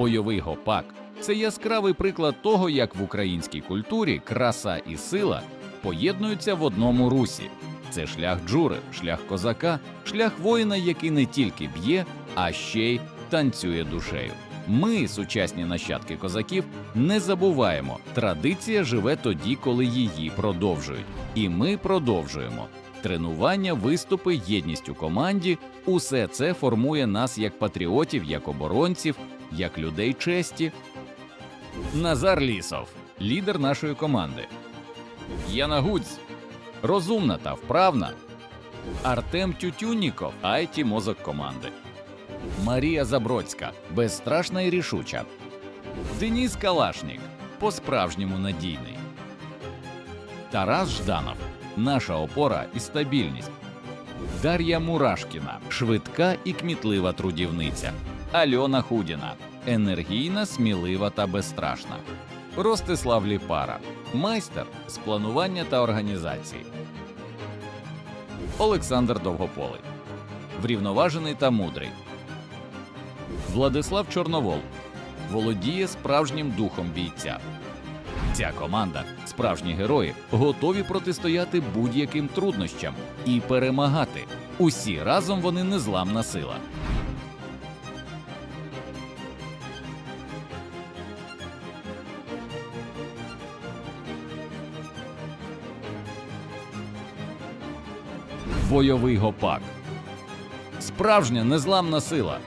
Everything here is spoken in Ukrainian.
Бойовий гопак це яскравий приклад того, як в українській культурі краса і сила поєднуються в одному русі. Це шлях джури, шлях козака, шлях воїна, який не тільки б'є, а ще й танцює душею. Ми, сучасні нащадки козаків, не забуваємо, традиція живе тоді, коли її продовжують. І ми продовжуємо. Тренування, виступи, єдність у команді усе це формує нас як патріотів, як оборонців, як людей честі. Назар Лісов, лідер нашої команди. Яна Гудзь, розумна та вправна. Артем Тютюніков, айті мозок команди. Марія Забродська, безстрашна і рішуча. Деніс Калашнік, по-справжньому надійний. Тарас Жданов, наша опора і стабільність. Дар'я Мурашкіна, швидка і кмітлива трудівниця. Альона Худіна, енергійна, смілива та безстрашна. Ростислав Ліпара, майстер з планування та організації. Олександр Довгополий, врівноважений та мудрий. Владислав Чорновол володіє справжнім духом бійця. Ця команда, справжні герої, готові протистояти будь-яким труднощам і перемагати. Усі разом вони незламна сила. Бойовий гопак. Справжня незламна сила.